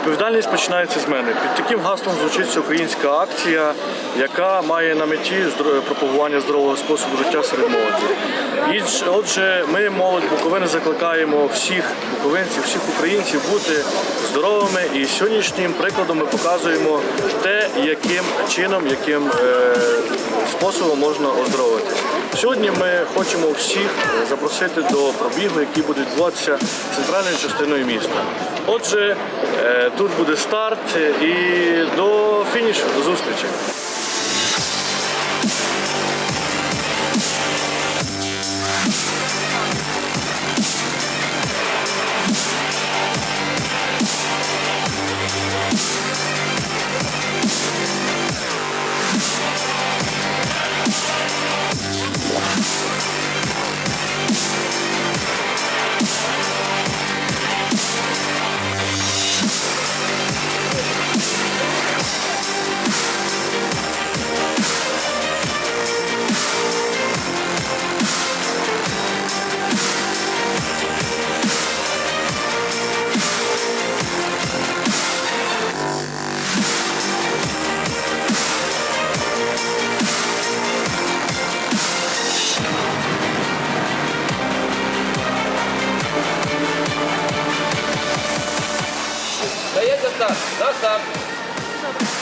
Відповідальність починається з мене. Під таким гаслом звучить всеукраїнська акція, яка має на меті пропагування здорового способу життя серед молоді. І отже, ми, молодь Буковини, закликаємо всіх буковинців, всіх українців бути здоровими. І сьогоднішнім прикладом ми показуємо те, яким чином, яким е, способом можна оздоровитися. Сьогодні ми хочемо всіх запросити до пробігу, який буде відбуватися центральною частиною міста. Отже, е, тут буде старт е, і до фінішу, до зустрічі. Старт. На старт.